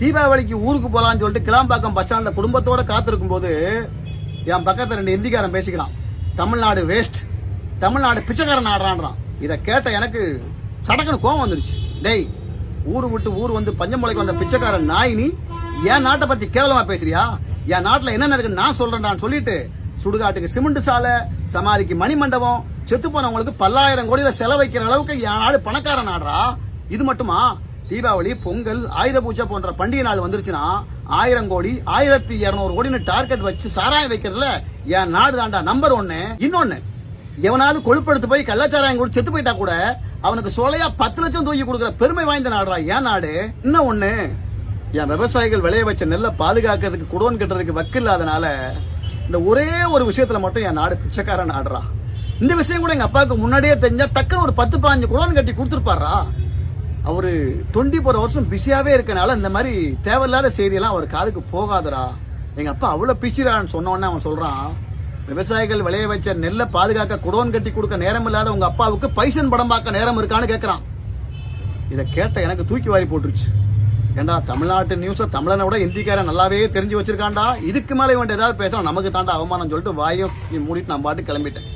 தீபாவளிக்கு ஊருக்கு போகலான்னு சொல்லிட்டு கிளாம்பாக்கம் பஸ் ஸ்டாண்டில் குடும்பத்தோட காத்திருக்கும் போது என் பக்கத்தில் ரெண்டு இந்திக்காரன் பேசிக்கிறான். தமிழ்நாடு வேஸ்ட் தமிழ்நாடு பிச்சைக்காரன் ஆடுறான்றான். இதை கேட்ட எனக்கு சடக்குன்னு கோவம் வந்துருச்சு. டேய் ஊரு விட்டு ஊர் வந்து பஞ்சமலைக்கு வந்த பிச்சைக்காரன் நாயினி என் நாட்டை பத்தி கேவலமா பேசுறியா? என் நாட்டில் என்ன இருக்குன்னு நான் சொல்றேன்டான்னு சொல்லிட்டு சுடுகாட்டுக்கு சிமெண்ட் சாலை சமாதிக்கு மணிமண்டபம் செத்து போனவங்களுக்கு பல்லாயிரம் கோடியில செலவைக்கிற அளவுக்கு என் நாடு பணக்காரன் ஆடுறா? இது மட்டுமா? தீபாவளி பொங்கல் ஆயுத பூஜை போன்ற பண்டிகை நாள் வந்துருச்சுன்னா ஆயிரம் கோடி ஆயிரத்தி இருநூறு கோடின்னு டார்கெட் வச்சு சாராயம் வைக்கிறதுல என் நாடு தாண்டா நம்பர் ஒன்னு. இன்னொன்னு எவனாவது கொழுப்படுத்து போய் கள்ளச்சாராயம் கூட செத்து போயிட்டா கூட அவனுக்கு சோலையா பத்து லட்சம் தூக்கி கொடுக்குற பெருமை வாய்ந்த நாடுறா ஏன் நாடு. இன்னும் ஒண்ணு என் விவசாயிகள் விளைய வச்ச நெல்லை பாதுகாக்கிறதுக்கு குடோன் கட்டுறதுக்கு வக்கு இல்லாதனால இந்த ஒரே ஒரு விஷயத்துல மட்டும் என் நாடு பிச்சைக்கார நாடுறா இந்த விஷயம் கூட எங்க அப்பாவுக்கு முன்னாடியே தெரிஞ்சா டக்குன்னு ஒரு பத்து பாஞ்சு குடோன் கட்டி கொடுத்துருப்பாரா? அவர் தொண்டி போகிற வருஷம் பிஸியாகவே இருக்கனால இந்த மாதிரி தேவையில்லாத செய்தியெல்லாம் அவர் காதுக்கு போகாதடா. எங்கள் அப்பா அவ்வளோ பிச்சிரான்னு சொன்னோன்னே அவன் சொல்கிறான் விவசாயிகள் விளைய வச்ச நெல்லை பாதுகாக்க குடோன் கட்டி கொடுக்க நேரம் இல்லாத உங்கள் அப்பாவுக்கு பைசன் படம் பார்க்க நேரம் இருக்கான்னு கேட்குறான் இதை கேட்ட எனக்கு தூக்கி வாரி போட்டுருச்சு. ஏண்டா தமிழ்நாட்டு நியூஸை தமிழனை விட இந்திக்காரன் நல்லாவே தெரிஞ்சு வச்சிருக்காண்டா இதுக்கு மேலே வேண்டிய ஏதாவது பேசலாம் நமக்கு தாண்டா அவமானம் சொல்லிட்டு வாயும் நீ மூடிட்டு நான் பாட்டு கிளம்பிட்டேன்.